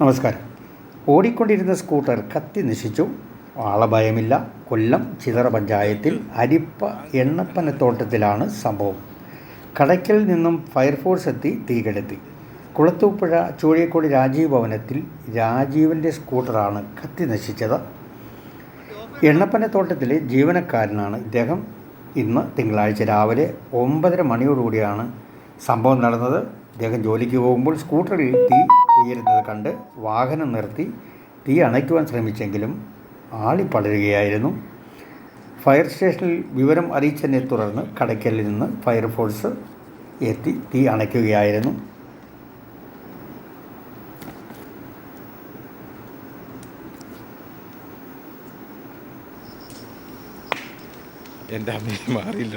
നമസ്കാരം. ഓടിക്കൊണ്ടിരുന്ന സ്കൂട്ടർ കത്തി നശിച്ചു. ആളഭയമില്ല കൊല്ലം ചിതറ പഞ്ചായത്തിൽ അരിപ്പ എണ്ണപ്പനത്തോട്ടത്തിലാണ് സംഭവം. കടയ്ക്കൽ നിന്നും ഫയർഫോഴ്സ് എത്തി തീകെടുത്തി കുളത്തൂപ്പുഴ ചൂഴിയക്കോട് രാജീവ് ഭവനത്തിൽ രാജീവിന്റെ സ്കൂട്ടറാണ് കത്തി നശിച്ചത്. എണ്ണപ്പനത്തോട്ടത്തിലെ ജീവനക്കാരനാണ് ഇദ്ദേഹം. ഇന്ന് തിങ്കളാഴ്ച രാവിലെ ഒമ്പതര മണിയോടുകൂടിയാണ് സംഭവം നടന്നത്. ഇദ്ദേഹം ജോലിക്ക് പോകുമ്പോൾ സ്കൂട്ടറിൽ തീ ഉയരുന്നത് കണ്ട് വാഹനം നിർത്തി തീ അണയ്ക്കുവാൻ ശ്രമിച്ചെങ്കിലും ആളി പടരുകയായിരുന്നു. ഫയർ സ്റ്റേഷനിൽ വിവരം അറിയിച്ചതിനെ തുടർന്ന് കടയ്ക്കലിൽ നിന്ന് ഫയർഫോഴ്സ് എത്തി തീ അണയ്ക്കുകയായിരുന്നു. എന്റെ അമ്മയെ മാറിയില്ല